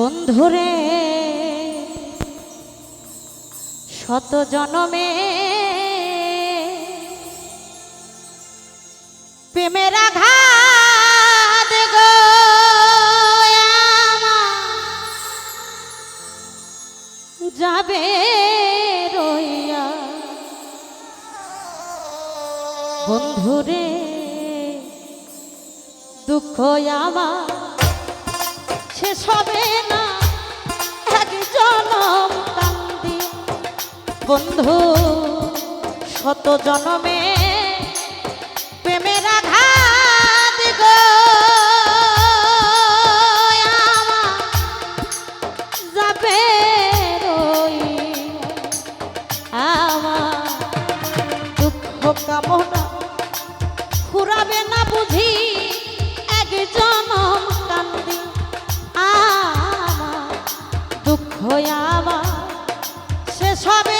বন্ধুরে শত জনমে প্রেমের আঘাত যাবে রইয়া। বন্ধুরে দুঃখ আমার। শেষ হবে না। এক জনম কান্দি। বন্ধু শত জনমে প্রেমের আঘাত দুঃখ আমার সে হবে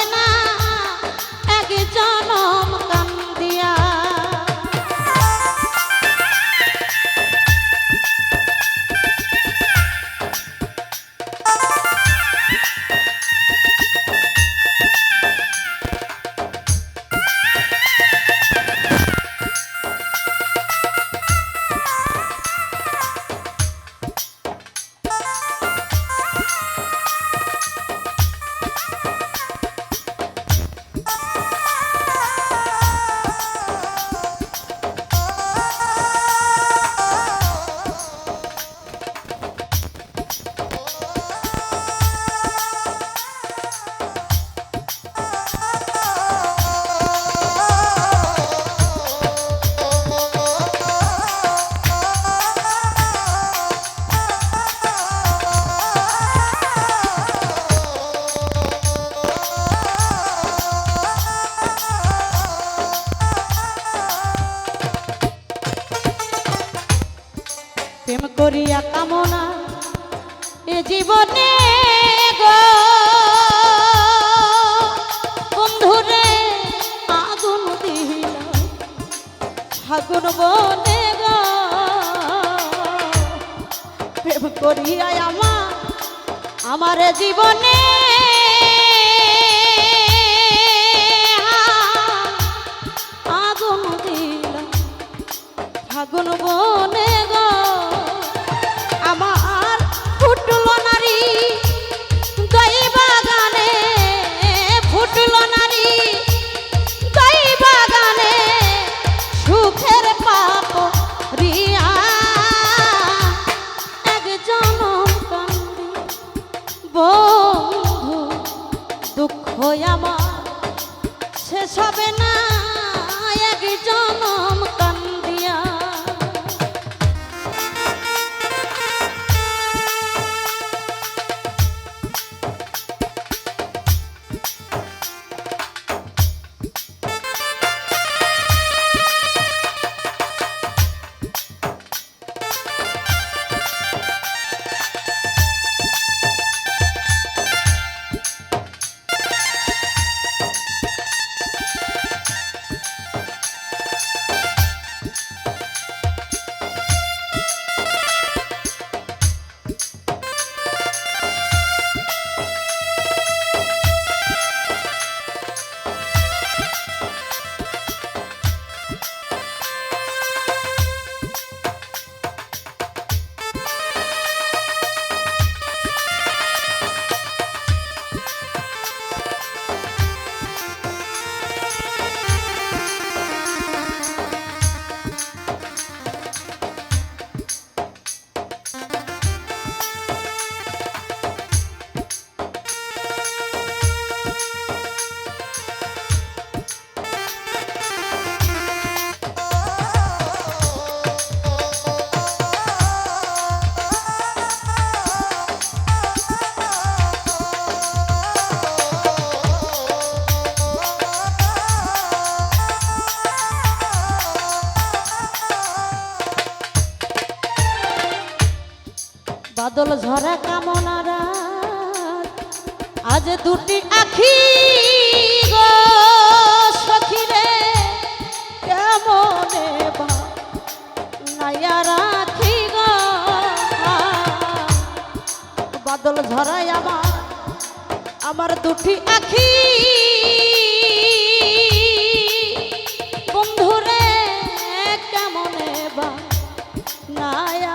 প্রেম করিয়া কামনা এ জীবনে গো। বন্ধুরে, আগুন দিল ফাগুন বনে গো। প্রেম করিয়া আমার আমার জীবনে আগুন দিল ফাগুন বনে দুঃখ আমার শেষ হবে না। বাদল ঝরা কামনারা আজ দুটি আখি গো সখিরে রাখি গো বাদল ঝরাই আমার আমার দুটি আখি। বন্ধুরে, কেমনে বা নায়া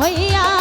হইয়া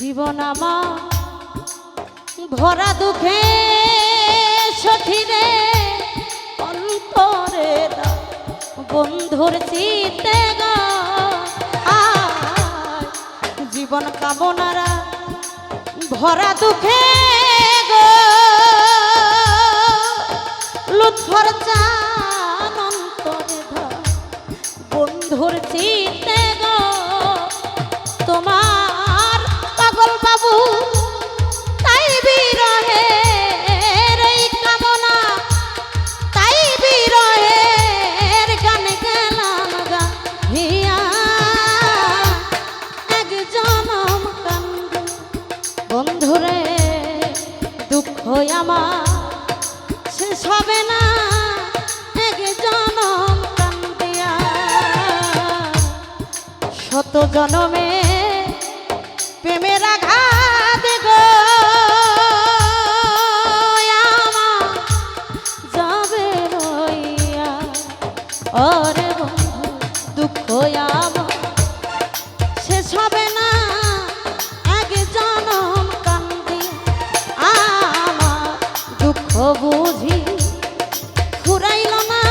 জীবন আমার। ভরা দুঃখে সখিরে, অন্তরে বন্ধুর চিতে জীবন কামনারা ভরা দুঃখে গো। লুৎফর চান অন্তরে বন্ধুর চিতে বন্ধুরে দুঃখ আমার শেষ হবে না। জনম কান্দিয়া। শত জনমে ওরে বন্ধু, দুঃখ আমার। শেষ হবে না এক জনম কান্দি আমার। দুঃখ বুঝি ফুরাইল না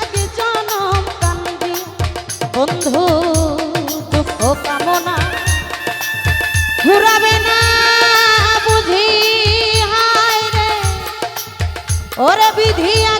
এক জনম কান্দি। বন্ধু, দুঃখ কামনা ফুরাবে না বুঝি, হায় রে। ওরে বিধি আগে জান